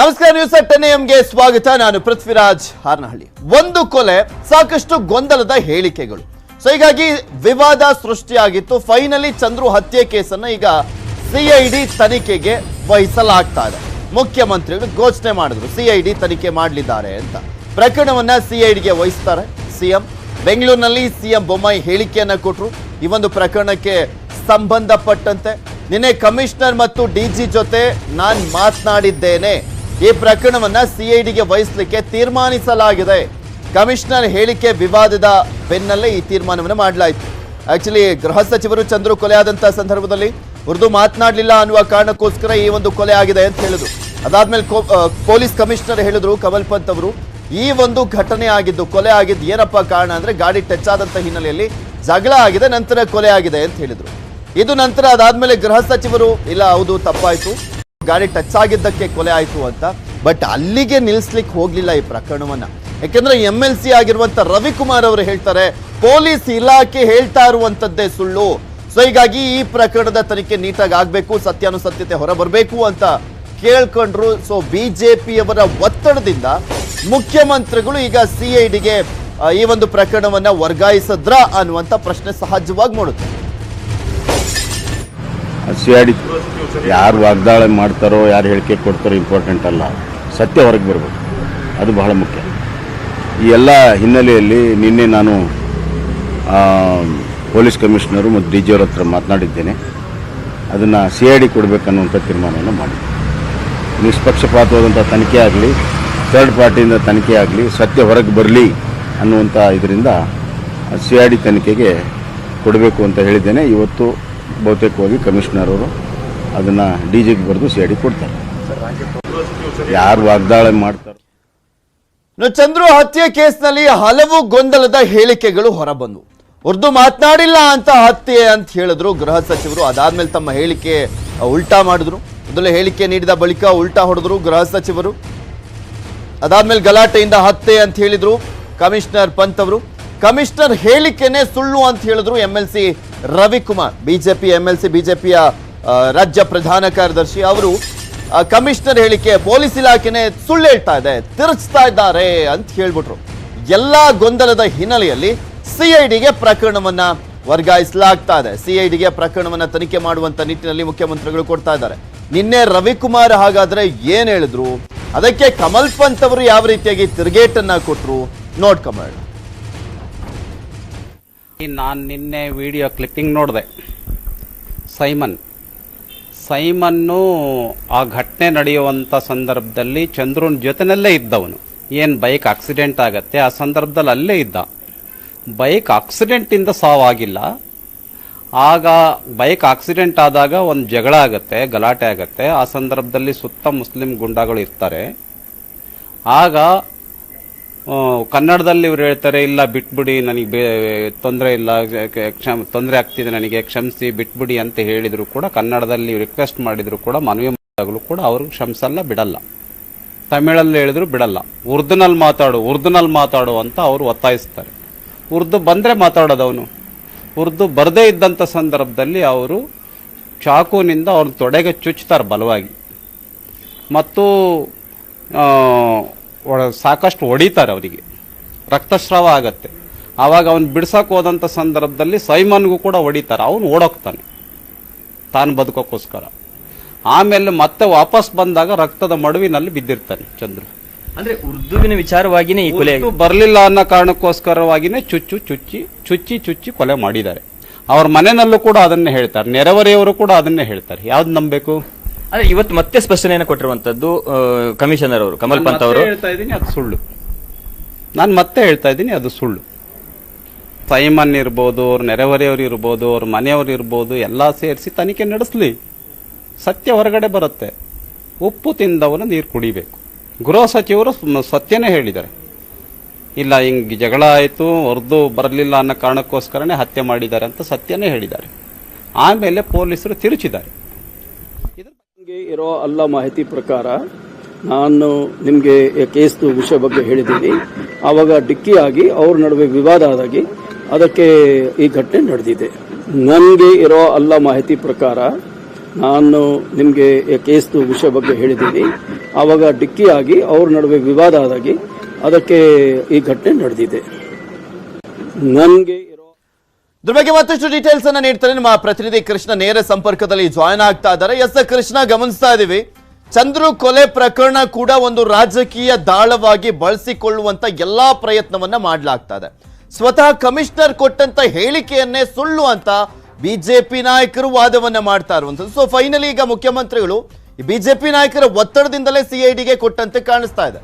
ನಮಸ್ಕಾರ news ten ಎಂಗೆ ಸ್ವಾಗತ. ನಾನು ಪೃಥ್ವಿರಾಜ್ ಹಾರ್ನಹಳ್ಳಿ. ಒಂದು ಕೊಲೆ, ಸಾಕಷ್ಟು ಗೊಂದಲದ ಹೇಳಿಕೆಗಳು. ಸೊ ಹೀಗಾಗಿ ವಿವಾದ ಸೃಷ್ಟಿಯಾಗಿತ್ತು. ಫೈನಲಿ ಚಂದ್ರು ಹತ್ಯೆ ಕೇಸನ್ನು ಈಗ ಸಿಐಡಿ ತನಿಖೆಗೆ ವಹಿಸಲಾಗ್ತಾ ಇದೆ. ಮುಖ್ಯಮಂತ್ರಿಗಳು ಘೋಷಣೆ ಮಾಡಿದ್ರು ಸಿಐಡಿ ತನಿಖೆ ಮಾಡಲಿದ್ದಾರೆ ಅಂತ. ಪ್ರಕರಣವನ್ನ ಸಿಐಡಿಗೆ ವಹಿಸ್ತಾರೆ ಸಿಎಂ ಬೆಂಗಳೂರಿನಲ್ಲಿ ಸಿಎಂ ಬೊಮ್ಮಾಯಿ ಹೇಳಿಕೆಯನ್ನ ಕೊಟ್ಟರು ಈ ಒಂದು ಪ್ರಕರಣಕ್ಕೆ ಸಂಬಂಧಪಟ್ಟಂತೆ. ನಿನ್ನೆ ಕಮಿಷನರ್ ಮತ್ತು ಡಿಜಿ ಜೊತೆ ನಾನು ಮಾತನಾಡಿದ್ದೇನೆ. ಈ ಪ್ರಕರಣವನ್ನ ಸಿಐಡಿಗೆ ವಹಿಸಲಿಕ್ಕೆ ತೀರ್ಮಾನಿಸಲಾಗಿದೆ. ಕಮಿಷನರ್ ಹೇಳಿಕೆ ವಿವಾದದ ಬೆನ್ನಲ್ಲೇ ಈ ತೀರ್ಮಾನವನ್ನು ಮಾಡಲಾಯಿತು. ಆಕ್ಚುಲಿ ಗೃಹ ಸಚಿವರು ಚಂದ್ರು ಕೊಲೆಯಾದಂತಹ ಸಂದರ್ಭದಲ್ಲಿ ಉರ್ದು ಮಾತನಾಡಲಿಲ್ಲ ಅನ್ನುವ ಕಾರಣಕ್ಕೋಸ್ಕರ ಈ ಒಂದು ಕೊಲೆ ಆಗಿದೆ ಅಂತ ಹೇಳಿದ್ರು. ಅದಾದ್ಮೇಲೆ ಪೊಲೀಸ್ ಕಮಿಷನರ್ ಹೇಳಿದ್ರು ಕಮಲ್ ಪಂತ್ ಅವರು, ಈ ಒಂದು ಘಟನೆ ಆಗಿದ್ದು ಕೊಲೆ ಆಗಿದ್ದು ಏನಪ್ಪ ಕಾರಣ ಅಂದ್ರೆ ಗಾಡಿ ಟಚ್ ಆದಂತ ಹಿನ್ನೆಲೆಯಲ್ಲಿ ಜಗಳ ಆಗಿದೆ, ನಂತರ ಕೊಲೆ ಆಗಿದೆ ಅಂತ ಹೇಳಿದ್ರು. ಇದು ನಂತರ ಅದಾದ್ಮೇಲೆ ಗೃಹ ಸಚಿವರು, ಇಲ್ಲ, ಹೌದು, ತಪ್ಪಾಯ್ತು. ಗಾಡಿ ಟಚ್ ಆಗಿದ್ದಕ್ಕೆ ಕೊಲೆ ಆಯಿತು ಅಂತ. ಬಟ್ ಅಲ್ಲಿಗೆ ನಿಲ್ಲಿಸ್ಲಿಕ್ಕೆ ಹೋಗ್ಲಿಲ್ಲ ಈ ಪ್ರಕರಣವನ್ನು. ಯಾಕೆಂದ್ರೆ ಎಂ ಎಲ್ ಸಿ ಆಗಿರುವಂತ ರವಿಕುಮಾರ್ ಅವರು ಹೇಳ್ತಾರೆ, ಪೊಲೀಸ್ ಇಲಾಖೆ ಹೇಳ್ತಾ ಇರುವಂತದ್ದೇ ಸುಳ್ಳು. ಸೊ ಹೀಗಾಗಿ ಈ ಪ್ರಕರಣದ ತನಿಖೆ ನೀಟಾಗಿ ಆಗ್ಬೇಕು, ಸತ್ಯಾನುಸತ್ಯತೆ ಹೊರಬರಬೇಕು ಅಂತ ಕೇಳ್ಕೊಂಡ್ರು. ಸೊ ಬಿಜೆಪಿಯವರ ಒತ್ತಡದಿಂದ ಮುಖ್ಯಮಂತ್ರಿಗಳು ಈಗ ಸಿಐಡಿಗೆ ಈ ಒಂದು ಪ್ರಕರಣವನ್ನ ವರ್ಗಾಯಿಸಿದ್ರ ಅನ್ನುವಂತ ಪ್ರಶ್ನೆ ಸಹಜವಾಗಿ ಮೂಡುತ್ತೆ. ಸಿ ಆರ್ ಡಿ ಯಾರು ವಾಗ್ದಾಳಿ ಮಾಡ್ತಾರೋ, ಯಾರು ಹೇಳಿಕೆ ಕೊಡ್ತಾರೋ ಇಂಪಾರ್ಟೆಂಟ್ ಅಲ್ಲ. ಸತ್ಯ ಹೊರಗೆ ಬರಬೇಕು. ಅದು ಬಹಳ ಮುಖ್ಯ. ಈ ಎಲ್ಲ ಹಿನ್ನೆಲೆಯಲ್ಲಿ ನಿನ್ನೆ ನಾನು ಪೊಲೀಸ್ ಕಮಿಷನರು ಮತ್ತು ಡಿ ಜಿ ಅವ್ರ ಹತ್ರ ಮಾತನಾಡಿದ್ದೇನೆ. ಅದನ್ನು ಸಿ ಐ ಡಿ ಕೊಡಬೇಕನ್ನುವಂಥ ತೀರ್ಮಾನವನ್ನು ಮಾಡಿದೆ ನಿಷ್ಪಕ್ಷಪಾತವಾದಂಥ ತನಿಖೆ ಆಗಲಿ ಥರ್ಡ್ ಪಾರ್ಟಿಯಿಂದ ತನಿಖೆ ಆಗಲಿ, ಸತ್ಯ ಹೊರಗೆ ಬರಲಿ ಅನ್ನುವಂಥ ಇದರಿಂದ ಸಿ ಐ ಡಿ ತನಿಖೆಗೆ ಕೊಡಬೇಕು ಅಂತ ಹೇಳಿದ್ದೇನೆ. ಇವತ್ತು ಬಹುತೇಕವಾಗಿ ಕಮಿಷನರ್ ಅವರು ಅದನ್ನ ಡಿ ಜಿಗೆ ಬರೆದು ಸಿ ಐ ಕೊಡ್ತಾರೆ. ಯಾರು ವಾಗ್ದಾಳ ಮಾಡ್ತಾರೆ. ಚಂದ್ರು ಹತ್ಯೆ ಕೇಸ್ನಲ್ಲಿ ಹಲವು ಗೊಂದಲದ ಹೇಳಿಕೆಗಳು ಹೊರಬಂದವು ಉರ್ದು ಮಾತನಾಡಿಲ್ಲ ಅಂತ ಹತ್ಯೆ ಅಂತ ಹೇಳಿದ್ರು. ಗೃಹ ಸಚಿವರು ಅದಾದ್ಮೇಲೆ ತಮ್ಮ ಹೇಳಿಕೆ ಉಲ್ಟಾ ಮಾಡಿದ್ರು. ಮೊದಲು ಹೇಳಿಕೆ ನೀಡಿದ ಬಳಿಕ ಉಲ್ಟಾ ಹೊಡೆದ್ರು ಗೃಹ ಸಚಿವರು. ಅದಾದ್ಮೇಲೆ ಗಲಾಟೆಯಿಂದ ಹತ್ಯೆ ಅಂತ ಹೇಳಿದ್ರು ಕಮಿಷನರ್ ಪಂತ್ ಅವರು. ಕಮಿಷನರ್ ಹೇಳಿಕೆನೆ ಸುಳ್ಳು ಅಂತ ಹೇಳಿದ್ರು M C Ravikumar, BJP MLC, ಬಿಜೆಪಿಯ ರಾಜ್ಯ ಪ್ರಧಾನ ಕಾರ್ಯದರ್ಶಿ ಅವರು ಕಮಿಷನರ್ ಹೇಳಿಕೆ, ಪೊಲೀಸ್ ಇಲಾಖೆನೇ ಸುಳ್ಳು ಹೇಳ್ತಾ ಇದೆ, ತಿರುಚ್ತಾ ಇದ್ದಾರೆ ಅಂತ ಹೇಳ್ಬಿಟ್ರು. ಎಲ್ಲಾ ಗೊಂದಲದ ಹಿನ್ನೆಲೆಯಲ್ಲಿ ಸಿಐಡಿಗೆ ಪ್ರಕರಣವನ್ನ ವರ್ಗಾಯಿಸಲಾಗ್ತಾ ಇದೆ. ಸಿಐಡಿಗೆ ಪ್ರಕರಣವನ್ನ ತನಿಖೆ ಮಾಡುವಂತ ನಿಟ್ಟಿನಲ್ಲಿ ಮುಖ್ಯಮಂತ್ರಿಗಳು ಕೊಡ್ತಾ ಇದ್ದಾರೆ. ನಿನ್ನೆ ರವಿಕುಮಾರ್ ಹಾಗಾದ್ರೆ ಏನ್ ಹೇಳಿದ್ರು? ಅದಕ್ಕೆ ಕಮಲ್ ಪಂತ್ ಅವರು ಯಾವ ರೀತಿಯಾಗಿ ತಿರುಗೇಟನ್ನ ಕೊಟ್ರು? ನೋಡ್ಕೊಂಬೇಡ ನಾನು ನಿನ್ನೆ ವಿಡಿಯೋ ಕ್ಲಿಪ್ಪಿಂಗ್ ನೋಡಿದೆ. ಸೈಮನ್. ಸೈಮನ್ನು ಆ ಘಟನೆ ನಡೆಯುವಂಥ ಸಂದರ್ಭದಲ್ಲಿ ಚಂದ್ರನ ಜೊತೆನಲ್ಲೇ ಇದ್ದವನು. ಏನು ಬೈಕ್ ಆಕ್ಸಿಡೆಂಟ್ ಆಗತ್ತೆ? ಆ ಸಂದರ್ಭದಲ್ಲಿ ಅಲ್ಲೇ ಇದ್ದ. ಬೈಕ್ ಆಕ್ಸಿಡೆಂಟಿಂದ ಸಾವಾಗಿಲ್ಲ. ಆಗ ಬೈಕ್ ಆಕ್ಸಿಡೆಂಟ್ ಆದಾಗ ಒಂದು ಜಗಳ ಆಗುತ್ತೆ, ಗಲಾಟೆ ಆಗತ್ತೆ. ಆ ಸಂದರ್ಭದಲ್ಲಿ ಸುತ್ತ ಮುಸ್ಲಿಂ ಗುಂಡಾಗಳು ಇರ್ತಾರೆ. ಆಗ ಕನ್ನಡದಲ್ಲಿ ಇವ್ರು ಹೇಳ್ತಾರೆ, ಇಲ್ಲ, ಬಿಟ್ಬಿಡಿ, ನನಗೆ ತೊಂದರೆ ಇಲ್ಲ, ಕ್ಷಮ, ತೊಂದರೆ ಆಗ್ತಿದೆ, ನನಗೆ ಕ್ಷಮಿಸಿ, ಬಿಟ್ಬಿಡಿ ಅಂತ ಹೇಳಿದ್ರು ಕೂಡ, ಕನ್ನಡದಲ್ಲಿ ರಿಕ್ವೆಸ್ಟ್ ಮಾಡಿದ್ರು ಕೂಡ, ಮನವಿ ಮಾಡಿದಾಗಲೂ ಕೂಡ ಅವರು ಕ್ಷಮಿಸಲ್ಲ, ಬಿಡಲ್ಲ. ತಮಿಳಲ್ಲಿ ಹೇಳಿದ್ರು, ಬಿಡಲ್ಲ. ಉರ್ದುನಲ್ಲಿ ಮಾತಾಡು ಉರ್ದುನಲ್ಲಿ ಮಾತಾಡು ಅಂತ ಅವರು ಒತ್ತಾಯಿಸ್ತಾರೆ. ಉರ್ದು ಬಂದರೆ ಮಾತಾಡೋದವನು ಉರ್ದು ಬರದೇ ಇದ್ದಂಥ ಸಂದರ್ಭದಲ್ಲಿ ಅವರು ಚಾಕುನಿಂದ ಅವ್ರ ತೊಡೆಗೆ ಚುಚ್ತಾರೆ ಬಲವಾಗಿ. ಮತ್ತು ಸಾಕಷ್ಟು ಹೊಡಿತಾರೆ ಅವರಿಗೆ. ರಕ್ತಸ್ರಾವ ಆಗತ್ತೆ. ಆವಾಗ ಅವನು ಬಿಡ್ಸಕ್ಕೆ ಹೋದಂಥ ಸಂದರ್ಭದಲ್ಲಿ ಸೈಮನ್ಗೂ ಕೂಡ ಹೊಡಿತಾರೆ. ಅವನು ಓಡೋಗ್ತಾನೆ. ತಾನು ಬದುಕೋಕ್ಕೋಸ್ಕರ. ಆಮೇಲೆ ಮತ್ತೆ ವಾಪಸ್ ಬಂದಾಗ ರಕ್ತದ ಮಡುವಿನಲ್ಲಿ ಬಿದ್ದಿರ್ತಾನೆ ಚಂದ್ರ. ಅಂದ್ರೆ ಉರ್ದುವಿನ ವಿಚಾರವಾಗಿನೇ ಈ ಕೊಲೆ ಬರಲಿಲ್ಲ ಅನ್ನೋ ಕಾರಣಕ್ಕೋಸ್ಕರವಾಗಿನೇ ಚುಚ್ಚು ಚುಚ್ಚಿ ಚುಚ್ಚಿ ಚುಚ್ಚಿ ಕೊಲೆ ಮಾಡಿದ್ದಾರೆ. ಅವ್ರ ಮನೆಯಲ್ಲೂ ಕೂಡ ಅದನ್ನೇ ಹೇಳ್ತಾರೆ. ನೆರೆಹೊರೆಯವರು ಕೂಡ ಅದನ್ನೇ ಹೇಳ್ತಾರೆ. ಯಾವ್ದು ನಂಬೇಕು ಅಂದ್ರೆ ಇವತ್ತು ಮತ್ತೆ ಸ್ಪಷ್ಟನೆಯನ್ನು ಕೊಟ್ಟಿರುವಂತದ್ದು ಕಮಿಷನರ್ ಅವರು ಕಮಲ್ ಪಂತ್ ಅವರು. ಹೇಳ್ತಾ ಇದ್ದೀನಿ ಅದು ಸುಳ್ಳು. ನಾನು ಮತ್ತೆ ಹೇಳ್ತಾ ಇದ್ದೀನಿ ಅದು ಸುಳ್ಳು. ಸೈಮನ್ ಇರ್ಬೋದು ಅವ್ರ ನೆರೆಹೊರೆಯವ್ರು ಇರ್ಬೋದು ಅವ್ರ ಮನೆಯವರು ಇರ್ಬೋದು ಎಲ್ಲ ಸೇರಿಸಿ ತನಿಖೆ ನಡೆಸಲಿ. ಸತ್ಯ ಹೊರಗಡೆ ಬರುತ್ತೆ. ಉಪ್ಪು ತಿಂದವನು ನೀರು ಕುಡಿಬೇಕು. ಗೃಹ ಸಚಿವರು ಸತ್ಯನೇ ಹೇಳಿದ್ದಾರೆ. ಇಲ್ಲ ಹಿಂಗೆ ಜಗಳ ಆಯಿತು ಹೊರದು ಬರಲಿಲ್ಲ ಅನ್ನೋ ಕಾರಣಕ್ಕೋಸ್ಕರನೇ ಹತ್ಯೆ ಮಾಡಿದ್ದಾರೆ ಅಂತ ಸತ್ಯನೇ ಹೇಳಿದ್ದಾರೆ. ಆಮೇಲೆ ಪೊಲೀಸರು ತಿರುಚಿದ್ದಾರೆ. ನಿಮಗೆ ಇರೋ ಎಲ್ಲ ಮಾಹಿತಿ ಪ್ರಕಾರ ನಾನು ನಿಮಗೆ ಕೇಸ್ದು ವಿಷಯ ಬಗ್ಗೆ ಹೇಳಿದ್ದೀನಿ. ಆವಾಗ ಡಿಕ್ಕಿಯಾಗಿ ಅವ್ರ ನಡುವೆ ವಿವಾದ ಆದಾಗಿ ಅದಕ್ಕೆ ಈ ಘಟನೆ ನಡೆದಿದೆ. ನನಗೆ ಇರೋ ಅಲ್ಲ ಮಾಹಿತಿ ಪ್ರಕಾರ ನಾನು ನಿಮಗೆ ಕೇಸ್ದು ವಿಷಯ ಬಗ್ಗೆ ಹೇಳಿದ್ದೀನಿ. ಆವಾಗ ಡಿಕ್ಕಿಯಾಗಿ ಅವ್ರ ನಡುವೆ ವಿವಾದ ಆದಾಗಿ ಅದಕ್ಕೆ ಈ ಘಟನೆ ನಡೆದಿದೆ. ನನಗೆ ಇದ್ರ ಬಗ್ಗೆ ಮತ್ತಷ್ಟು ಡೀಟೇಲ್ಸ್ ಅನ್ನ ನೀಡ್ತಾರೆ ನಮ್ಮ ಪ್ರತಿನಿಧಿ ಕೃಷ್ಣ ನೇರ ಸಂಪರ್ಕದಲ್ಲಿ ಜಾಯ್ನ್ ಆಗ್ತಾ ಇದ್ದಾರೆ. ಎಸ್ ಕೃಷ್ಣ, ಗಮನಿಸ್ತಾ ಇದೀವಿ. ಚಂದ್ರು ಕೊಲೆ ಪ್ರಕರಣ ಕೂಡ ಒಂದು ರಾಜಕೀಯ ದಾಳವಾಗಿ ಬಳಸಿಕೊಳ್ಳುವಂತ ಎಲ್ಲಾ ಪ್ರಯತ್ನವನ್ನ ಮಾಡಲಾಗ್ತಾ ಇದೆ. ಸ್ವತಃ ಕಮಿಷನರ್ ಕೊಟ್ಟಂತ ಹೇಳಿಕೆಯನ್ನೇ ಸುಳ್ಳು ಅಂತ ಬಿಜೆಪಿ ನಾಯಕರು ವಾದವನ್ನ ಮಾಡ್ತಾ ಇರುವಂತದ್ದು ಸೊ ಫೈನಲಿ ಈಗ ಮುಖ್ಯಮಂತ್ರಿಗಳು ಬಿಜೆಪಿ ನಾಯಕರ ಒತ್ತಡದಿಂದಲೇ ಸಿಐಡಿಗೆ ಕೊಟ್ಟಂತೆ ಕಾಣಿಸ್ತಾ ಇದೆ.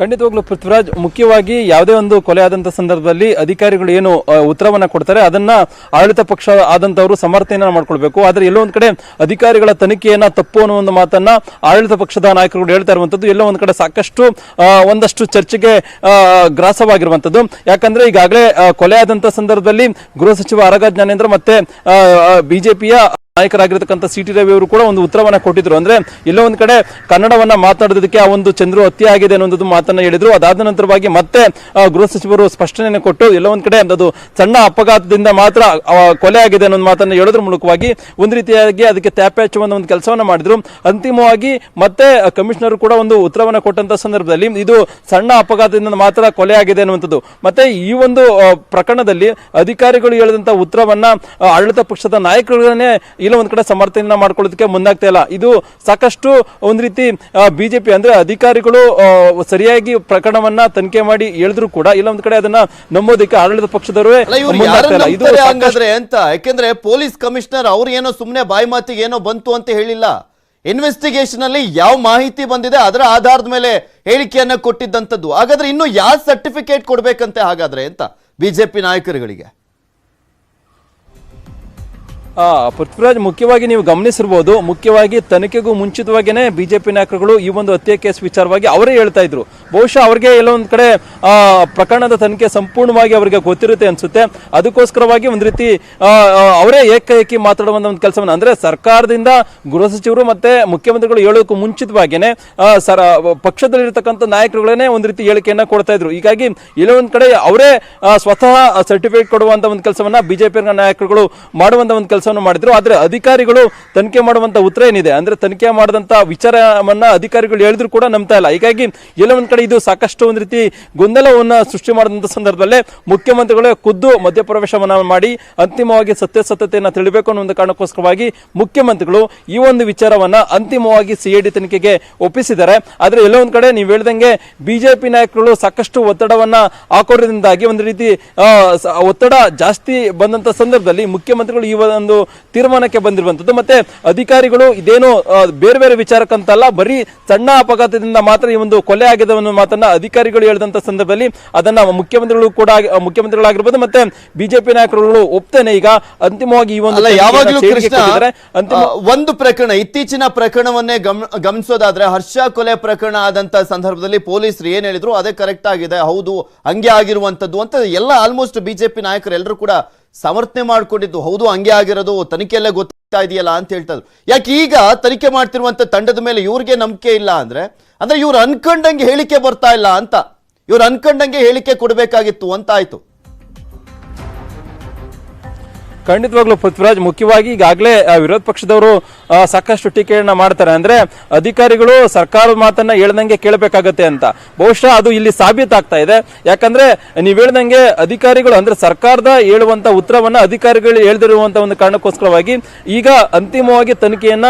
ಖಂಡಿತವಾಗ್ಲೂ ಪೃಥ್ವಿರಾಜ್, ಮುಖ್ಯವಾಗಿ ಯಾವುದೇ ಒಂದು ಕೊಲೆ ಆದಂತ ಸಂದರ್ಭದಲ್ಲಿ ಅಧಿಕಾರಿಗಳು ಏನು ಉತ್ತರವನ್ನ ಕೊಡ್ತಾರೆ, ಅದನ್ನ ಆಡಳಿತ ಪಕ್ಷ ಆದಂತವರು ಸಮರ್ಥನೆಯನ್ನ ಮಾಡ್ಕೊಳ್ಬೇಕು. ಆದ್ರೆ ಎಲ್ಲೋ ಒಂದ್ ಕಡೆ ಅಧಿಕಾರಿಗಳ ತನಿಖೆಯನ್ನ ತಪ್ಪು ಅನ್ನೋ ಒಂದು ಮಾತನ್ನ ಆಡಳಿತ ಪಕ್ಷದ ನಾಯಕರುಗಳು ಹೇಳ್ತಾ ಇರುವಂತದ್ದು ಎಲ್ಲೋ ಒಂದ್ ಕಡೆ ಸಾಕಷ್ಟು ಒಂದಷ್ಟು ಚರ್ಚೆಗೆ ಗ್ರಾಸವಾಗಿರುವಂತದ್ದು ಯಾಕಂದ್ರೆ ಈಗಾಗಲೇ ಕೊಲೆ ಆದಂತ ಸಂದರ್ಭದಲ್ಲಿ ಗೃಹ ಸಚಿವ ಅರಗ ಜ್ಞಾನೇಂದ್ರ ಮತ್ತೆ ಬಿಜೆಪಿಯ ನಾಯಕರಾಗಿರ್ತಕ್ಕಂಥ ಸಿ ಟಿ ರವಿ ಅವರು ಕೂಡ ಒಂದು ಉತ್ತರವನ್ನ ಕೊಟ್ಟಿದ್ರು. ಅಂದ್ರೆ ಎಲ್ಲೋ ಒಂದು ಕಡೆ ಕನ್ನಡವನ್ನ ಮಾತಾಡೋದಕ್ಕೆ ಆ ಒಂದು ಚಂದ್ರು ಹತ್ಯೆ ಆಗಿದೆ ಅನ್ನೋದು ಮಾತನ್ನ ಹೇಳಿದ್ರು. ಅದಾದ ನಂತರವಾಗಿ ಮತ್ತೆ ಗೃಹ ಸಚಿವರು ಸ್ಪಷ್ಟನೆಯನ್ನು ಕೊಟ್ಟು ಎಲ್ಲೋ ಒಂದ್ ಕಡೆ ಅದು ಸಣ್ಣ ಅಪಘಾತದಿಂದ ಮಾತ್ರ ಕೊಲೆ ಆಗಿದೆ ಅನ್ನೋ ಮಾತನ್ನ ಹೇಳೋದ್ರ ಮೂಲಕವಾಗಿ ಒಂದು ರೀತಿಯಾಗಿ ಅದಕ್ಕೆ ತ್ಯಾಪೆ ಒಂದು ಕೆಲಸವನ್ನ ಮಾಡಿದ್ರು. ಅಂತಿಮವಾಗಿ ಮತ್ತೆ ಕಮಿಷನರ್ ಕೂಡ ಒಂದು ಉತ್ತರವನ್ನ ಕೊಟ್ಟಂತ ಸಂದರ್ಭದಲ್ಲಿ ಇದು ಸಣ್ಣ ಅಪಘಾತದಿಂದ ಮಾತ್ರ ಕೊಲೆ ಆಗಿದೆ ಅನ್ನುವಂಥದ್ದು. ಮತ್ತೆ ಈ ಒಂದು ಪ್ರಕರಣದಲ್ಲಿ ಅಧಿಕಾರಿಗಳು ಹೇಳಿದಂತ ಉತ್ತರವನ್ನ ಆಡಳಿತ ಪಕ್ಷದ ನಾಯಕರುಗಳನ್ನೇ ಇಲ್ಲ ಒಂದ್ ಕಡೆ ಸಮರ್ಥನೆಯನ್ನ ಮಾಡ್ಕೊಳ್ಳೋದಕ್ಕೆ ಮುಂದಾಗ್ತಾ ಇಲ್ಲ. ಇದು ಸಾಕಷ್ಟು ಒಂದ್ ರೀತಿ ಬಿಜೆಪಿ ಅಂದ್ರೆ ಅಧಿಕಾರಿಗಳು ಸರಿಯಾಗಿ ಪ್ರಕರಣವನ್ನ ತನಿಖೆ ಮಾಡಿ ಹೇಳಿದ್ರು ಕೂಡ. ಇಲ್ಲ ಒಂದ್ ಕಡೆ ಅದನ್ನ ನಂಬೋದಕ್ಕೆ ಆಡಳಿತ ಪಕ್ಷದವರೇ ಹಂಗಾದ್ರೆ ಅಂತ. ಯಾಕೆಂದ್ರೆ ಪೊಲೀಸ್ ಕಮಿಷನರ್ ಅವ್ರು ಏನೋ ಸುಮ್ನೆ ಬಾಯಿ ಮಾತಿಗೆ ಏನೋ ಬಂತು ಅಂತ ಹೇಳಿಲ್ಲ. ಇನ್ವೆಸ್ಟಿಗೇಷನ್ ಅಲ್ಲಿ ಯಾವ ಮಾಹಿತಿ ಬಂದಿದೆ ಅದರ ಆಧಾರದ ಮೇಲೆ ಹೇಳಿಕೆಯನ್ನ ಕೊಟ್ಟಿದ್ದಂಥದ್ದು. ಹಾಗಾದ್ರೆ ಇನ್ನು ಯಾವ ಸರ್ಟಿಫಿಕೇಟ್ ಕೊಡ್ಬೇಕಂತೆ ಹಾಗಾದ್ರೆ ಅಂತ ಬಿಜೆಪಿ ನಾಯಕರುಗಳಿಗೆ? ಪೃಥ್ವಿರಾಜ್, ಮುಖ್ಯವಾಗಿ ನೀವು ಗಮನಿಸಿರ್ಬೋದು, ಮುಖ್ಯವಾಗಿ ತನಿಖೆಗೂ ಮುಂಚಿತವಾಗಿಯೇ ಬಿಜೆಪಿ ನಾಯಕರುಗಳು ಈ ಒಂದು ಹತ್ಯೆ ಕೇಸ್ ವಿಚಾರವಾಗಿ ಅವರೇ ಹೇಳ್ತಾ ಇದ್ರು. ಬಹುಶಃ ಅವ್ರಿಗೆ ಎಲ್ಲೊಂದು ಕಡೆ ಪ್ರಕರಣದ ತನಿಖೆ ಸಂಪೂರ್ಣವಾಗಿ ಅವರಿಗೆ ಗೊತ್ತಿರುತ್ತೆ ಅನ್ಸುತ್ತೆ. ಅದಕ್ಕೋಸ್ಕರವಾಗಿ ಒಂದು ರೀತಿ ಅವರೇ ಏಕಾಏಕಿ ಮಾತಾಡುವಂತ ಒಂದು ಕೆಲಸವನ್ನ, ಅಂದ್ರೆ ಸರ್ಕಾರದಿಂದ ಗೃಹ ಸಚಿವರು ಮತ್ತೆ ಮುಖ್ಯಮಂತ್ರಿಗಳು ಹೇಳೋಕ್ಕೂ ಮುಂಚಿತವಾಗಿಯೇ ಸರ, ಪಕ್ಷದಲ್ಲಿರ್ತಕ್ಕಂಥ ನಾಯಕರುಗಳನ್ನೇ ಒಂದು ರೀತಿ ಹೇಳಿಕೆಯನ್ನ ಕೊಡ್ತಾ ಇದ್ರು. ಹೀಗಾಗಿ ಎಲ್ಲೋ ಒಂದ್ ಕಡೆ ಅವರೇ ಸ್ವತಃ ಸರ್ಟಿಫಿಕೇಟ್ ಕೊಡುವಂತ ಒಂದು ಕೆಲಸವನ್ನ ಬಿಜೆಪಿ ನಾಯಕರುಗಳು ಮಾಡುವಂತ ಒಂದು ಕೆಲಸವನ್ನು ಮಾಡಿದ್ರು, ಆದರೆ ಅಧಿಕಾರಿಗಳು ತನಿಖೆ ಮಾಡುವಂತ ಉತ್ತರ ಏನಿದೆ? ಅಂದ್ರೆ ತನಿಖೆ ಮಾಡಿದಂತ ವಿಚಾರವನ್ನ ಅಧಿಕಾರಿಗಳು ಹೇಳಿದ್ರು ಕೂಡ ನಂಬ್ತಾ ಇಲ್ಲ. ಹೀಗಾಗಿ ಎಲ್ಲ ಒಂದ್ ಕಡೆ ಇದು ಸಾಕಷ್ಟು ಒಂದು ರೀತಿ ಗೊಂದಲವನ್ನ ಸೃಷ್ಟಿ ಮಾಡಿದಂತ ಸಂದರ್ಭದಲ್ಲೇ ಮುಖ್ಯಮಂತ್ರಿಗಳೇ ಖುದ್ದು ಮಧ್ಯಪ್ರವೇಶವನ್ನ ಮಾಡಿ ಅಂತಿಮವಾಗಿ ಸತ್ಯಾಸತ್ಯತೆಯನ್ನ ತಿಳಿಬೇಕು ಅನ್ನೋ ಒಂದು ಕಾರಣಕ್ಕೋಸ್ಕರವಾಗಿ ಮುಖ್ಯಮಂತ್ರಿಗಳು ಈ ಒಂದು ವಿಚಾರವನ್ನ ಅಂತಿಮವಾಗಿ ಸಿಐಡಿ ತನಿಖೆಗೆ ಒಪ್ಪಿಸಿದ್ದಾರೆ. ಆದರೆ ಎಲ್ಲ ಒಂದ್ ಕಡೆ ನೀವು ಹೇಳ್ದಂಗೆ ಬಿಜೆಪಿ ನಾಯಕರು ಸಾಕಷ್ಟು ಒತ್ತಡವನ್ನ ಹಾಕೋದ್ರಿಂದಾಗಿ ಒಂದು ರೀತಿ ಒತ್ತಡ ಜಾಸ್ತಿ ಬಂದಂತ ಸಂದರ್ಭದಲ್ಲಿ ಮುಖ್ಯಮಂತ್ರಿಗಳು ಈ ಒಂದು ತೀರ್ಮಾನಕ್ಕೆ ಬಂದಿರುವಂತದ್ದು ಮತ್ತೆ ಅಧಿಕಾರಿಗಳು ಇದೇನು ಬೇರೆ ಬೇರೆ ವಿಚಾರಕ್ಕಂತಲ್ಲ ಬರೀ ಸಣ್ಣ ಅಪಘಾತದಿಂದ ಮಾತ್ರ ಈ ಒಂದು ಕೊಲೆ ಆಗಿದೆ ಅನ್ನೋ ಮಾತನ್ನ ಅಧಿಕಾರಿಗಳು ಹೇಳಿದಂತ ಸಂದರ್ಭದಲ್ಲಿ ಅದನ್ನ ಮುಖ್ಯಮಂತ್ರಿಗಳು ಕೂಡ ಮುಖ್ಯಮಂತ್ರಿಗಳಾಗಿರ್ಬೋದು ಮತ್ತೆ ಬಿಜೆಪಿ ನಾಯಕರುಗಳು ಒಪ್ತೇನೆ. ಈಗ ಅಂತಿಮವಾಗಿ ಈ ಒಂದು ಯಾವಾಗ್ಲೂ ಒಂದು ಪ್ರಕರಣ ಇತ್ತೀಚಿನ ಪ್ರಕರಣವನ್ನೇ ಗಮ ಗಮನಿಸೋದಾದ್ರೆ ಹರ್ಷ ಕೊಲೆ ಪ್ರಕರಣ ಆದಂತ ಸಂದರ್ಭದಲ್ಲಿ ಪೊಲೀಸರು ಏನ್ ಹೇಳಿದ್ರು ಅದೇ ಕರೆಕ್ಟ್ ಆಗಿದೆ ಹೌದು ಹಂಗೆ ಆಗಿರುವಂತದ್ದು ಅಂತ ಎಲ್ಲ ಆಲ್ಮೋಸ್ಟ್ ಬಿಜೆಪಿ ನಾಯಕರು ಎಲ್ಲರೂ ಕೂಡ ಸಮರ್ಥನೆ ಮಾಡ್ಕೊಂಡಿದ್ದು. ಹೌದು, ಹಂಗೆ ಆಗಿರೋದು. ತನಿಖೆಯಲ್ಲೇ ಗೊತ್ತಾ ಇದೆಯಲ್ಲ ಅಂತ ಹೇಳ್ತಾ ಯಾಕೆ ಈಗ ತನಿಖೆ ಮಾಡ್ತಿರುವಂತ ತಂಡದ ಮೇಲೆ ಇವ್ರಿಗೆ ನಂಬಿಕೆ ಇಲ್ಲ ಅಂದ್ರೆ ಅಂದ್ರೆ ಇವ್ರು ಅನ್ಕೊಂಡಂಗೆ ಹೇಳಿಕೆ ಬರ್ತಾ ಇಲ್ಲ ಅಂತ. ಇವ್ರು ಅನ್ಕೊಂಡಂಗೆ ಹೇಳಿಕೆ ಕೊಡಬೇಕಾಗಿತ್ತು ಅಂತ ಆಯ್ತು. ಖಂಡಿತವಾಗ್ಲೂ ಪೃಥ್ವಿರಾಜ್ ಮುಖ್ಯವಾಗಿ ಈಗಾಗಲೇ ವಿರೋಧ ಪಕ್ಷದವರು ಸಾಕಷ್ಟು ಟೀಕೆಯನ್ನ ಮಾಡ್ತಾರೆ. ಅಂದ್ರೆ ಅಧಿಕಾರಿಗಳು ಸರ್ಕಾರದ ಮಾತನ್ನ ಹೇಳ್ದಂಗೆ ಕೇಳಬೇಕಾಗತ್ತೆ ಅಂತ. ಬಹುಶಃ ಅದು ಇಲ್ಲಿ ಸಾಬೀತಾಗ್ತಾ ಇದೆ. ಯಾಕಂದ್ರೆ ನೀವು ಹೇಳ್ದಂಗೆ ಅಧಿಕಾರಿಗಳು, ಅಂದ್ರೆ ಸರ್ಕಾರದ ಹೇಳುವಂತ ಉತ್ತರವನ್ನ ಅಧಿಕಾರಿಗಳು ಹೇಳ್ದಿರುವಂತ ಒಂದು ಕಾರಣಕ್ಕೋಸ್ಕರವಾಗಿ ಈಗ ಅಂತಿಮವಾಗಿ ತನಿಖೆಯನ್ನ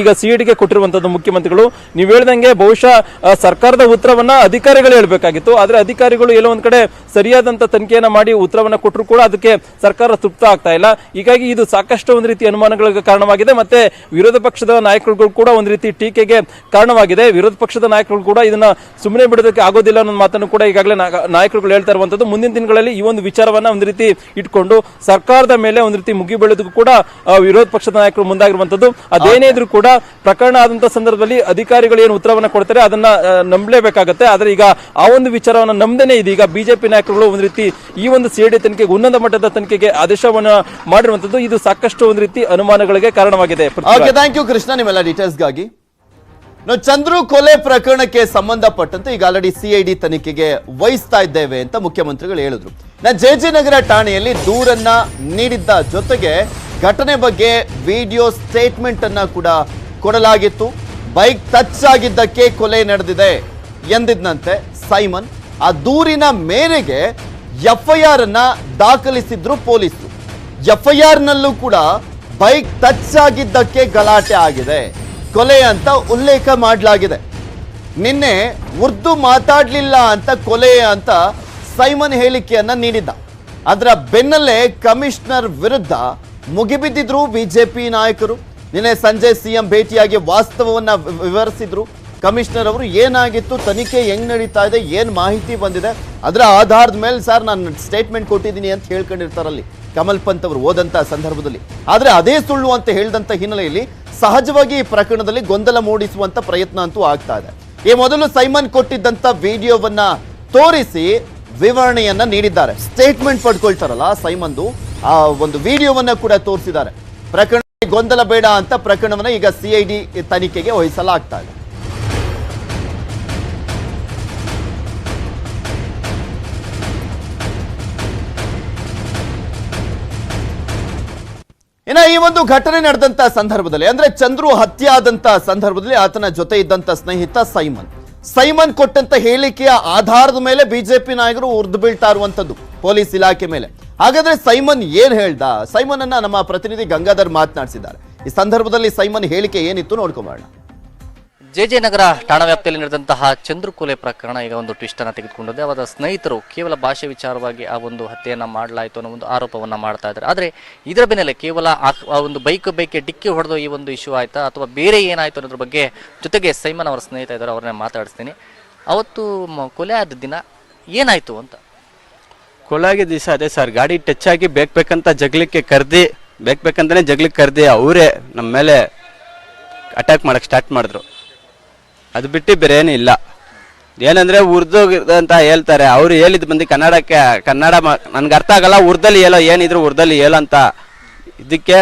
ಈಗ ಸಿಇಡಿಗೆ ಕೊಟ್ಟಿರುವಂತದ್ದು ಮುಖ್ಯಮಂತ್ರಿಗಳು. ನೀವು ಹೇಳ್ದಂಗೆ ಬಹುಶಃ ಸರ್ಕಾರದ ಉತ್ತರವನ್ನ ಅಧಿಕಾರಿಗಳು ಹೇಳಬೇಕಾಗಿತ್ತು. ಆದ್ರೆ ಅಧಿಕಾರಿಗಳು ಎಲ್ಲೋ ಒಂದ್ ಕಡೆ ಸರಿಯಾದಂತ ತನಿಖೆಯನ್ನ ಮಾಡಿ ಉತ್ತರವನ್ನ ಕೊಟ್ಟರು ಕೂಡ ಅದಕ್ಕೆ ಸರ್ಕಾರ ತೃಪ್ತ ಆಗ್ತಾ ಇಲ್ಲ. ಹೀಗಾಗಿ ಇದು ಸಾಕಷ್ಟು ಒಂದು ರೀತಿ ಅನುಮಾನಗಳಿಗೆ ಕಾರಣವಾಗಿದೆ. ಮತ್ತೆ ವಿರೋಧ ಪಕ್ಷದ ನಾಯಕರುಗಳು ಕೂಡ ಒಂದು ರೀತಿ ಟೀಕೆಗೆ ಕಾರಣವಾಗಿದೆ. ವಿರೋಧ ಪಕ್ಷದ ನಾಯಕರುಗಳು ಕೂಡ ಇದನ್ನ ಸುಮ್ಮನೆ ಬಿಡೋದಕ್ಕೆ ಆಗೋದಿಲ್ಲ ಅನ್ನೋ ಮಾತನ್ನು ಕೂಡ ಈಗಾಗಲೇ ನಾಯಕರುಗಳು ಹೇಳ್ತಾ ಇರುವಂತದ್ದು. ಮುಂದಿನ ದಿನಗಳಲ್ಲಿ ಈ ಒಂದು ವಿಚಾರವನ್ನ ಒಂದು ರೀತಿ ಇಟ್ಕೊಂಡು ಸರ್ಕಾರದ ಮೇಲೆ ಒಂದು ರೀತಿ ಮುಗಿ ಬೀಳೋದಕ್ಕೂ ಕೂಡ ವಿರೋಧ ಪಕ್ಷದ ನಾಯಕರು ಮುಂದಾಗಿರುವಂತದ್ದು. ಅದೇನೇ ಇದ್ರೂ ಕೂಡ ಪ್ರಕರಣ ಆದಂತ ಸಂದರ್ಭದಲ್ಲಿ ಅಧಿಕಾರಿಗಳು ಏನು ಉತ್ತರವನ್ನ ಕೊಡ್ತಾರೆ ಅದನ್ನ ನಂಬಲೇಬೇಕಾಗುತ್ತೆ ನಂಬಲೇಬೇಕಾಗತ್ತೆ. ಆದ್ರೆ ಈಗ ಆ ಒಂದು ವಿಚಾರವನ್ನ ನಂಬದೇನೆ ಇದೀಗ ಬಿಜೆಪಿ ನಾಯಕರುಗಳು ಒಂದು ರೀತಿ ಈ ಒಂದು ಸಿಡಿ ತನಿಖೆಗೆ ಉನ್ನತ ಮಟ್ಟದ ತನಿಖೆಗೆ ಆದೇಶವನ್ನ ಮಾಡಿರುವಂತದ್ದು ಇದು ಸಾಕಷ್ಟು ಒಂದು ರೀತಿ ಅನುಮಾನಗಳಿಗೆ ಕಾರಣವಾಗಿದೆ. ಥ್ಯಾಂಕ್ ಯು ಕೃಷ್ಣ ನಿಮ್ಮೆಲ್ಲ ಡೀಟೇಲ್ಸ್ಗಾಗಿ ಚಂದ್ರು ಕೊಲೆ ಪ್ರಕರಣಕ್ಕೆ ಸಂಬಂಧಪಟ್ಟಂತೆ ಈಗ ಆಲ್ರೆಡಿ ಸಿಐಡಿ ತನಿಖೆಗೆ ವಹಿಸ್ತಾ ಇದ್ದೇವೆ ಅಂತ ಮುಖ್ಯಮಂತ್ರಿಗಳು ಹೇಳಿದ್ರು. ನಾ ಜೆ ಜೆ ನಗರ ಠಾಣೆಯಲ್ಲಿ ದೂರನ್ನ ನೀಡಿದ್ದ ಜೊತೆಗೆ ಘಟನೆ ಬಗ್ಗೆ ವಿಡಿಯೋ ಸ್ಟೇಟ್ಮೆಂಟ್ ಅನ್ನ ಕೂಡ ಕೊಡಲಾಗಿತ್ತು. ಬೈಕ್ ಟಚ್ ಆಗಿದ್ದಕ್ಕೆ ಕೊಲೆ ನಡೆದಿದೆ ಎಂದಿದ್ನಂತೆ ಸೈಮನ್. ಆ ದೂರಿನ ಮೇರೆಗೆ ಎಫ್ಐಆರ್ ಅನ್ನ ದಾಖಲಿಸಿದ್ರು ಪೊಲೀಸರು. ಎಫ್ಐಆರ್ ನಲ್ಲೂ ಕೂಡ ಬೈಕ್ ಟಚ್ ಆಗಿದ್ದಕ್ಕೆ ಗಲಾಟೆ ಆಗಿದೆ. ಕೊಲೆ ಅಂತ ಉಲ್ಲೇಖ ಮಾಡಲಾಗಿದೆ. ನಿನ್ನೆ ಉರ್ದು ಮಾತಾಡಲಿಲ್ಲ ಅಂತ ಕೊಲೆ ಅಂತ ಸೈಮನ್ ಹೇಳಿಕೆಯನ್ನ ನೀಡಿದ್ದ. ಅದರ ಬೆನ್ನಲ್ಲೇ ಕಮಿಷನರ್ ವಿರುದ್ಧ ಮುಗಿಬಿದ್ದಿದ್ರು ಬಿಜೆಪಿ ನಾಯಕರು. ನಿನ್ನೆ ಸಂಜೆ ಸಿಎಂ ಭೇಟಿಯಾಗಿ ವಾಸ್ತವವನ್ನ ವಿವರಿಸಿದ್ರು. ಕಮಿಷನರ್ ಅವರು ಏನಾಗಿತ್ತು, ತನಿಖೆ ಹೆಂಗ್ ನಡೀತಾ ಇದೆ, ಏನ್ ಮಾಹಿತಿ ಬಂದಿದೆ, ಅದರ ಆಧಾರದ ಮೇಲೆ ಸರ್ ನಾನು ಸ್ಟೇಟ್ಮೆಂಟ್ ಕೊಟ್ಟಿದ್ದೀನಿ ಅಂತ ಹೇಳ್ಕೊಂಡಿರ್ತಾರಲ್ಲಿ. ಕಮಲ್ ಪಂತ್ ಅವರು ಓದಂತ ಸಂದರ್ಭದಲ್ಲಿ. ಆದ್ರೆ ಅದೇ ಸುಳ್ಳು ಅಂತ ಹೇಳಿದಂತ ಹಿನ್ನೆಲೆಯಲ್ಲಿ ಸಹಜವಾಗಿ ಈ ಪ್ರಕರಣದಲ್ಲಿ ಗೊಂದಲ ಮೂಡಿಸುವಂತ ಪ್ರಯತ್ನ ಅಂತೂ ಆಗ್ತಾ ಇದೆ. ಈ ಮೊದಲು ಸೈಮನ್ ಕೊಟ್ಟಿದ್ದಂತ ವಿಡಿಯೋವನ್ನ ತೋರಿಸಿ ವಿವರಣೆಯನ್ನ ನೀಡಿದ್ದಾರೆ. ಸ್ಟೇಟ್ಮೆಂಟ್ ಪಡ್ಕೊಳ್ತಾರಲ್ಲ ಸೈಮನ್ದು ಆ ಒಂದು ವಿಡಿಯೋವನ್ನ ಕೂಡ ತೋರಿಸಿದ್ದಾರೆ. ಪ್ರಕರಣ ಗೊಂದಲ ಬೇಡ ಅಂತ ಪ್ರಕರಣವನ್ನ ಈಗ ಸಿಐಡಿ ತನಿಖೆಗೆ ವಹಿಸಲಾಗ್ತಾ ಇದೆ. ಈ ಒಂದು ಘಟನೆ ನಡೆದಂತ ಸಂದರ್ಭದಲ್ಲಿ, ಅಂದ್ರೆ ಚಂದ್ರು ಹತ್ಯೆ ಆದಂತ ಸಂದರ್ಭದಲ್ಲಿ ಆತನ ಜೊತೆ ಇದ್ದಂತ ಸ್ನೇಹಿತ ಸೈಮನ್. ಸೈಮನ್ ಕೊಟ್ಟಂತ ಹೇಳಿಕೆಯ ಆಧಾರದ ಮೇಲೆ ಬಿಜೆಪಿ ನಾಯಕರು ಉರ್ದು ಬೀಳ್ತಾ ಇರುವಂತದ್ದು ಪೊಲೀಸ್ ಇಲಾಖೆ ಮೇಲೆ. ಹಾಗಾದ್ರೆ ಸೈಮನ್ ಏನ್ ಹೇಳ್ದ? ಸೈಮನ್ ಅನ್ನ ನಮ್ಮ ಪ್ರತಿನಿಧಿ ಗಂಗಾಧರ್ ಮಾತನಾಡಿಸಿದ್ದಾರೆ. ಈ ಸಂದರ್ಭದಲ್ಲಿ ಸೈಮನ್ ಹೇಳಿಕೆ ಏನಿತ್ತು ನೋಡ್ಕೊಂಬೋಣ ಜೆ ಜೆ ನಗರ ಠಾಣಾ ವ್ಯಾಪ್ತಿಯಲ್ಲಿ ನಡೆದಂತಹ ಚಂದ್ರಕೂಲೆ ಪ್ರಕರಣ ಈಗ ಒಂದು ಟ್ವಿಸ್ಟ್ ಅನ್ನು ತೆಗೆದುಕೊಂಡಿದೆ. ಅವರ ಸ್ನೇಹಿತರು ಕೇವಲ ಭಾಷೆ ವಿಚಾರವಾಗಿ ಆ ಒಂದು ಹತ್ಯೆಯನ್ನು ಮಾಡಲಾಯಿತು ಅನ್ನೋ ಒಂದು ಆರೋಪವನ್ನ ಮಾಡ್ತಾ ಇದ್ದಾರೆ. ಆದ್ರೆ ಇದರ ಬೆನ್ನೆಲೆ ಕೇವಲ ಆ ಒಂದು ಬೈಕ್ ಬೈಕ್ಗೆ ಡಿಕ್ಕಿ ಹೊಡೆದು ಈ ಒಂದು ಇಶ್ಯೂ ಆಯ್ತಾ ಅಥವಾ ಬೇರೆ ಏನಾಯಿತು ಅನ್ನೋದ್ರ ಬಗ್ಗೆ ಜೊತೆಗೆ ಸೈಮನ್ ಅವರ ಸ್ನೇಹಿತ ಇದ್ದಾರೆ, ಅವ್ರನ್ನೇ ಮಾತಾಡಿಸ್ತೀನಿ. ಅವತ್ತು ಕೊಲೆ ಆದ ದಿನ ಏನಾಯಿತು ಅಂತ? ಕೊಲಾಗಿ ದಿವಸ ಅದೇ ಸರ್, ಗಾಡಿ ಟಚ್ ಆಗಿ ಬೇಕು ಬೇಕಂತ ಜಗ್ಲಿಕ್ಕೆ ಕರ್ದಿ, ಬೇಕು ಬೇಕಂತಾನೆ ಜಗ್ಲಿಕ್ಕೆ ಕರ್ದಿ, ಅವರೇ ನಮ್ಮ ಮೇಲೆ ಅಟ್ಯಾಕ್ ಮಾಡೋಕ್ಕೆ ಸ್ಟಾರ್ಟ್ ಮಾಡಿದ್ರು. ಅದು ಬಿಟ್ಟು ಬೇರೆ ಏನೂ ಇಲ್ಲ. ಏನಂದ್ರೆ ಉರ್ದು ಅಂತ ಹೇಳ್ತಾರೆ. ಅವ್ರು ಹೇಳಿದ್ ಬಂದು ಕನ್ನಡಕ್ಕೆ, ಕನ್ನಡ ನನ್ಗೆ ಅರ್ಥ ಆಗಲ್ಲ, ಉರ್ದಲ್ಲಿ ಹೇಳೋ, ಏನಿದ್ರು ಉರ್ದಲ್ಲಿ ಅಂತ. ಇದಕ್ಕೆ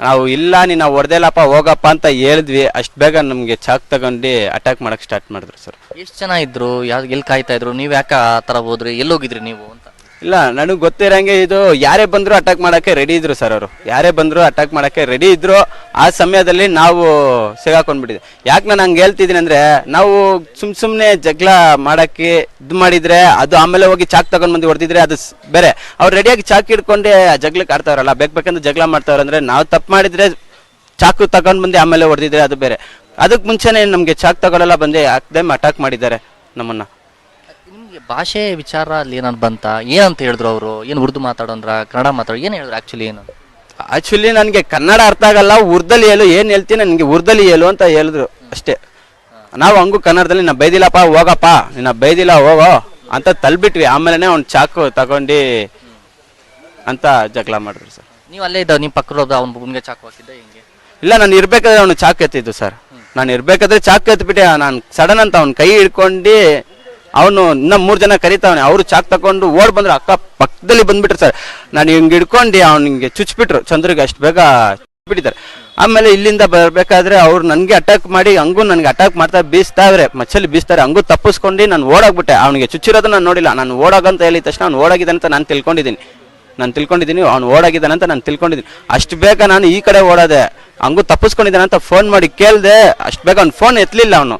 ನಾವು ಇಲ್ಲ ನೀನು ಹೊಡೆದೇಲಪ್ಪ ಹೋಗಪ್ಪ ಅಂತ ಹೇಳಿದ್ವಿ. ಅಷ್ಟು ಬೇಗ ನಮಗೆ ಚಾಕ್ ತಗೊಂಡು ಅಟ್ಯಾಕ್ ಮಾಡೋಕ್ಕೆ ಸ್ಟಾರ್ಟ್ ಮಾಡಿದ್ರು ಸರ್. ಎಷ್ಟು ಜನ ಇದ್ರು? ಯಾವ್ದು ಎಲ್ಲಿ ಕಾಯ್ತಾ ಇದ್ರು? ನೀವು ಯಾಕೆ ಆ ಥರ ಹೋದ್ರಿ? ಎಲ್ಲೋಗಿದ್ರಿ ನೀವು ಅಂತ? ಇಲ್ಲ, ನನಗೆ ಗೊತ್ತಿರಂಗೆ ಇದು ಯಾರೇ ಬಂದರೂ ಅಟ್ಯಾಕ್ ಮಾಡೋಕ್ಕೆ ರೆಡಿ ಇದ್ರು ಸರ್ ಅವರು. ಯಾರೇ ಬಂದರೂ ಅಟ್ಯಾಕ್ ಮಾಡೋಕ್ಕೆ ರೆಡಿ ಇದ್ರು, ಆ ಸಮಯದಲ್ಲಿ ನಾವು ಸಿಗಾಕೊಂಡ್ಬಿಟ್ಟಿದ್ದೆ ಯಾಕೆ ನಾನು ಹಂಗೆ ಹೇಳ್ತಿದ್ದೀನಿ ಅಂದರೆ, ನಾವು ಸುಮ್ಮ ಸುಮ್ಮನೆ ಜಗಳ ಮಾಡೋಕ್ಕೆ ಇದು ಮಾಡಿದರೆ, ಅದು ಆಮೇಲೆ ಹೋಗಿ ಚಾಕ್ ತಗೊಂಡ್ಬಂದು ಹೊಡೆದಿದ್ರೆ ಅದು ಬೇರೆ. ಅವ್ರು ರೆಡಿಯಾಗಿ ಚಾಕ್ ಹಿಡ್ಕೊಂಡೆ ಆ ಜಗ್ಲಕ್ಕೆ ಆಡ್ತಾವ್ರಲ್ಲ ಬೇಕು ಬೇಕಂದ್ರೆ ಜಗಳ ಮಾಡ್ತಾವ್ರಂದ್ರೆ ನಾವು ತಪ್ಪು ಮಾಡಿದರೆ ಚಾಕು ತಗೊಂಡು ಬಂದು ಆಮೇಲೆ ಹೊಡೆದಿದ್ರೆ ಅದು ಬೇರೆ. ಅದಕ್ಕೆ ಮುಂಚೆನೇ ನಮಗೆ ಚಾಕ್ ತಗೊಳ್ಳಲ್ಲ ಬಂದು ಹಾಕ್ದೆ ಅಟ್ಯಾಕ್ ಮಾಡಿದ್ದಾರೆ ನಮ್ಮನ್ನ. ಭಾಷೆ ವಿಚಾರ ಅಲ್ಲಿ ಏನಾದ್ರು ಬಂತ? ಏನಂತ ಹೇಳಿದ್ರು ಅವರು? ಏನು ಉರ್ದು ಮಾತಾಡೋಂದ್ರ ಕನ್ನಡ ಮಾತಾಡೋ ಏನು ಹೇಳಿದ್ರು ಆಕ್ಚುಲಿ ಏನು? ಆಕ್ಚುಲಿ ನನಗೆ ಕನ್ನಡ ಅರ್ಥ ಆಗಲ್ಲ ಉರ್ದಲ್ಲಿ ಹೇಳು ಏನು ಹೇಳ್ತೀನಿ ನನಗೆ ಉರ್ದಲ್ಲಿ ಹೇಳು ಅಂತ ಹೇಳಿದ್ರು ಅಷ್ಟೇ. ನಾವು ಹಂಗೂ ಕನ್ನಡದಲ್ಲಿ ನಾ ಬೈದಿಲ್ಲಪ್ಪ ಹೋಗಪ್ಪ ನಿನ್ನ ಬೈದಿಲ್ಲ ಹೋಗೋ ಅಂತ ತಲ್ಬಿಟ್ವಿ. ಆಮೇಲೆ ಅವ್ನು ಚಾಕು ತಗೊಂಡು ಅಂತ ಜಗಳ ಮಾಡಿದ್ರು ಸರ್. ನೀವು ಅಲ್ಲೇ ಇದ್ದ ನಿಮ್ಮ ಪಕ್ಕದ ಅವ್ನ ಭೂಮಿಗೆ ಚಾಕು ಹಾಕಿದ್ದೆ ಹೆಂಗೆ? ಇಲ್ಲ ನಾನು ಇರ್ಬೇಕಾದ್ರೆ ಅವನು ಚಾಕು ಎತ್ತಿದ್ದು ಸರ್. ನಾನು ಇರ್ಬೇಕಾದ್ರೆ ಚಾಕು ಎತ್ಬಿಟ್ಟೆ ನಾನು ಸಡನ್ ಅಂತ ಅವ್ನ ಕೈ ಹಿಡ್ಕೊಂಡು ಅವನು ಇನ್ನ ಮೂರು ಜನ ಕರಿತಾವನೆ. ಅವರು ಚಾಕ್ ತಕೊಂಡು ಓಡ್ ಬಂದ್ರು. ಅಕ್ಕ ಪಕ್ಕದಲ್ಲಿ ಬಂದ್ಬಿಟ್ರು ಸರ್. ನಾನು ಹಿಂಗೆ ಹಿಡ್ಕೊಂಡು ಅವ್ನಿಗೆ ಚುಚ್ಬಿಟ್ರು. ಚಂದ್ರಿಗೆ ಅಷ್ಟು ಬೇಗ ಬಿಟ್ಟಿದ್ದಾರೆ ಆಮೇಲೆ ಇಲ್ಲಿಂದ ಬರಬೇಕಾದ್ರೆ ಅವ್ರು ನನಗೆ ಅಟ್ಯಾಕ್ ಮಾಡಿ, ಹಂಗೂ ನನಗೆ ಅಟ್ಯಾಕ್ ಮಾಡ್ತಾ ಬೀಸ್ತಾವ್ರೆ. ಮಚ್ಚಲ್ಲಿ ಬೀಸ್ತಾರೆ. ಹಂಗೂ ತಪ್ಪಿಸ್ಕೊಂಡು ನಾನು ಓಡಾಗ್ಬಿಟ್ಟೆ. ಅವನಿಗೆ ಚುಚ್ಚಿರೋದು ನಾನು ನೋಡಿಲ್ಲ. ನಾನು ಓಡಾಗಂತ ಹೇಳಿದ ತಕ್ಷಣ ಅವ್ನು ಓಡಾಗಿದ್ದಾನೆ ಅಂತ ನಾನು ತಿಳ್ಕೊಂಡಿದ್ದೀನಿ. ನಾನು ತಿಳ್ಕೊಂಡಿದ್ದೀನಿ. ಅವ್ನು ಓಡಾಗಿದ್ದಾನೆ ಅಂತ ನಾನು ತಿಳ್ಕೊಂಡಿದ್ದೀನಿ. ಅಷ್ಟು ಬೇಗ ನಾನು ಈ ಕಡೆ ಓಡಾದೆ. ಹಂಗೂ ತಪ್ಪಿಸ್ಕೊಂಡಿದ್ದಾನೆ ಅಂತ ಫೋನ್ ಮಾಡಿ ಕೇಳ್ದೆ. ಅಷ್ಟು ಬೇಗ ಅವ್ನು ಫೋನ್ ಎತ್ತಲಿಲ್ಲ ಅವನು.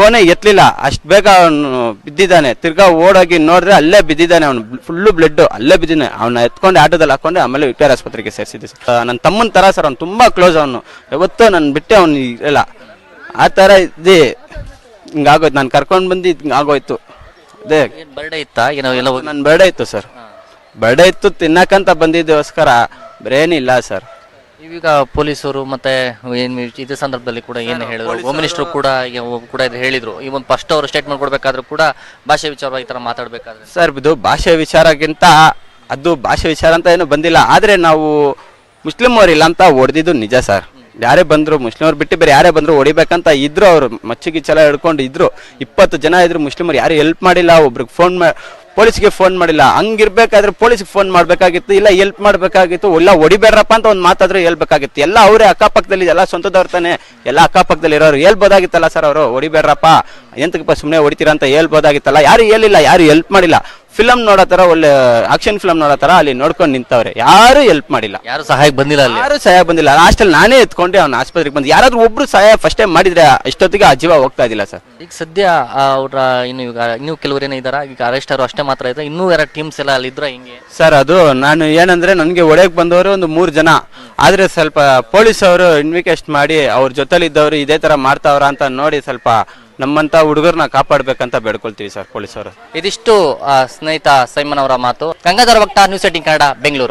ಫೋನೇ ಎತ್ತಲಿಲ್ಲ. ಅಷ್ಟು ಬೇಗ ಅವನು ಬಿದ್ದಿದ್ದಾನೆ. ತಿರ್ಗಾ ಓಡೋಗಿ ನೋಡಿದ್ರೆ ಅಲ್ಲೇ ಬಿದ್ದಿದ್ದಾನೆ ಅವನು. ಫುಲ್ಲು ಬ್ಲಡ್ ಅಲ್ಲೇ ಬಿದ್ದಿದ್ದಾನೆ. ಅವನ ಎತ್ಕೊಂಡು ಆಟೋದಲ್ಲಿ ಹಾಕೊಂಡು ಆಮೇಲೆ ವಿಕ್ಟೋರ್ ಆಸ್ಪತ್ರೆಗೆ ಸೇರಿಸಿದ್ದೆ. ಸರ್ ನನ್ನ ತಮ್ಮನ ಥರ ಸರ್ ಅವ್ನು. ತುಂಬ ಕ್ಲೋಸ್ ಅವನು. ಯಾವತ್ತೂ ನಾನು ಬಿಟ್ಟೆ ಅವನು ಇರಲ್ಲ ಆ ಥರ ಇದ್ದಿ. ಹಿಂಗಾಗೋಯ್ತು. ನಾನು ಕರ್ಕೊಂಡು ಬಂದು ಹಿಂಗಾಗೋಯ್ತು. ಅದೇ. ಏನು ಬರ್ಡೇ ಇತ್ತಾ? ಏನೋ ಎಲ್ಲ ನನ್ನ ಬರ್ಡೇ ಇತ್ತು ಸರ್. ಬರ್ಡೇ ಇತ್ತು ತಿನ್ನಕ್ಕಂತ ಬಂದಿದ್ದೋಸ್ಕರ ಬರೇನಿಲ್ಲ ಸರ್. ಈಗ ಪೊಲೀಸರು ಮತ್ತೆ ಏನ್ ಇದೇ ಸಂದರ್ಭದಲ್ಲಿ ಕೂಡ ಏನು ಹೇಳಿದ್ರು? ಹೋಮ್ ಮಿನಿಸ್ಟರ್ ಕೂಡ ಈಗ ಕೂಡ ಇದು ಹೇಳಿದ್ರು. ಈ ಒಂದು ಫಸ್ಟ್ ಅವರು ಸ್ಟೇಟ್ಮೆಂಟ್ ಕೊಡ್ಬೇಕಾದ್ರೂ ಕೂಡ ಭಾಷೆ ವಿಚಾರವಾಗಿ ಈ ತರ ಮಾತಾಡ್ಬೇಕಾದ್ರೆ. ಸರ್ ಇದು ಭಾಷೆ ವಿಚಾರಕ್ಕಿಂತ ಅದು ಭಾಷೆ ವಿಚಾರ ಅಂತ ಏನು ಬಂದಿಲ್ಲ. ಆದರೆ ನಾವು ಮುಸ್ಲಿಂ ಇಲ್ಲ ಅಂತ ಹೊಡೆದಿದ್ದು ನಿಜ ಸರ್ ಯಾರೇ ಬಂದ್ರು ಮುಸ್ಲಿಂ ಅವ್ರು ಬಿಟ್ಟು ಬೇರೆ ಯಾರೇ ಬಂದ್ರು ಹೊಡಿಬೇಕಂತ ಇದ್ರು ಅವರು. ಮಚ್ಚಿಗಿಚ್ಚೆಲ್ಲ ಹಿಡ್ಕೊಂಡು ಇದ್ರು. ಇಪ್ಪತ್ತು ಜನ ಇದ್ರು ಮುಸ್ಲಿಮರು ಯಾರು ಹೆಲ್ಪ್ ಮಾಡಿಲ್ಲ. ಒಬ್ರಿಗೆ ಫೋನ್ ಪೊಲೀಸ್ಗೆ ಫೋನ್ ಮಾಡಿಲ್ಲ. ಹಂಗಿರ್ಬೇಕಾದ್ರೆ ಪೊಲೀಸ್ಗೆ ಫೋನ್ ಮಾಡಬೇಕಾಗಿತ್ತು, ಇಲ್ಲ ಹೆಲ್ಪ್ ಮಾಡಬೇಕಾಗಿತ್ತು, ಇಲ್ಲ ಹೊಡಿಬೇಡ್ರಪ್ಪ ಅಂತ ಒಂದು ಮಾತಾದ್ರೂ ಹೇಳ್ಬೇಕಾಗಿತ್ತು. ಎಲ್ಲ ಅವರೇ ಅಕ್ಕಪಕ್ಕದಲ್ಲಿ, ಎಲ್ಲ ಸ್ವಂತದವ್ರ ತಾನೆ. ಎಲ್ಲ ಅಕ್ಕಪಕ್ಕದಲ್ಲಿ ಇರೋರು. ಹೇಳ್ಬೋದಾಗಿತ್ತಲ್ಲ ಸರ್ ಅವರು? ಹೊಡಿಬೇಡ್ರಪ್ಪ. ಎಂತಕ್ಕಪ್ಪ ಸುಮ್ಮನೆ ಹೊಡಿತೀರಾ ಅಂತ ಹೇಳ್ಬೋದಾಗಿತ್ತಲ್ಲ? ಯಾರು ಹೇಳಿಲ್ಲ, ಯಾರು ಹೆಲ್ಪ್ ಮಾಡಿಲ್ಲ. ಫಿಲಮ್ ನೋಡೋ ತರ ಒಳ್ಳೆ ಆಕ್ಷನ್ ಫಿಲಮ್ ನೋಡೋ ತರ ಅಲ್ಲಿ ನೋಡ್ಕೊಂಡು ನಿಂತವ್ರೆ. ಯಾರು ಹೆಲ್ಪ್ ಮಾಡಿಲ್ಲ. ಯಾರು ಸಹಾಯಕ್ಕೆ ಬಂದಿಲ್ಲ ಅಲ್ಲಿ? ಯಾರು ಸಹಾಯ ಬಂದಿಲ್ಲ. ಲಾಸ್ಟಲ್ಲಿ ನಾನೇ ಎತ್ಕೊಂಡೆ ಅವ್ನ ಆಸ್ಪತ್ರೆಗೆ ಬಂದು. ಯಾರಾದ್ರೂ ಒಬ್ರು ಸಹಾಯ ಫಸ್ಟ್ ಟೈಮ್ ಮಾಡಿದ್ರೆ ಇಷ್ಟೊತ್ತಿಗೆ ಆ ಜೀವ ಹೋಗ್ತಾ ಇದಿಲ್ಲ ಸರ್. ಈಗ ಸದ್ಯ ಅವರ ಇನ್ನು ಈಗ ಇನ್ನು ಕೆಲವರು ಏನೋ ಇದಾರ? ಈಗ ಅರೆಸ್ಟ್ ಅವರು ಅಷ್ಟೇ ಮಾತ್ರ ಇದ್ರೆ ಇನ್ನೂ ಎರಡು ಟೀಮ್ಸ್ ಎಲ್ಲ ಅಲ್ಲಿ ಇದ್ರ ಹಿಂಗೆ? ಸರ್ ಅದು ನಾನು ಏನಂದ್ರೆ ನನಗೆ ಒಡೆಯಕ್ಕೆ ಬಂದವರು ಒಂದು ಮೂರು ಜನ. ಆದ್ರೆ ಸ್ವಲ್ಪ ಪೊಲೀಸ್ ಅವರು ಇನ್ವಿಕೇಸ್ಟ್ ಮಾಡಿ ಅವ್ರ ಜೊತೆಲಿ ಇದ್ದವರು ಇದೇ ತರ ಮಾಡ್ತಾವ್ರ ಅಂತ ನೋಡಿ ಸ್ವಲ್ಪ ನಮ್ಮಂತ ಹುಡುಗರನ್ನ ಕಾಪಾಡ್ಬೇಕಂತ ಬೇಡ್ಕೊಳ್ತೀವಿ ಸರ್ ಪೊಲೀಸರು ಇದಿಷ್ಟು ಸ್ನೇಹಿತ ಸೈಮನ್ ಅವರ ಮಾತು. ಗಂಗಾಧರ ಭಕ್ತ ನ್ಯೂಸ್ ಏಟಿನ್ ಕನ್ನಡ, ಬೆಂಗಳೂರು.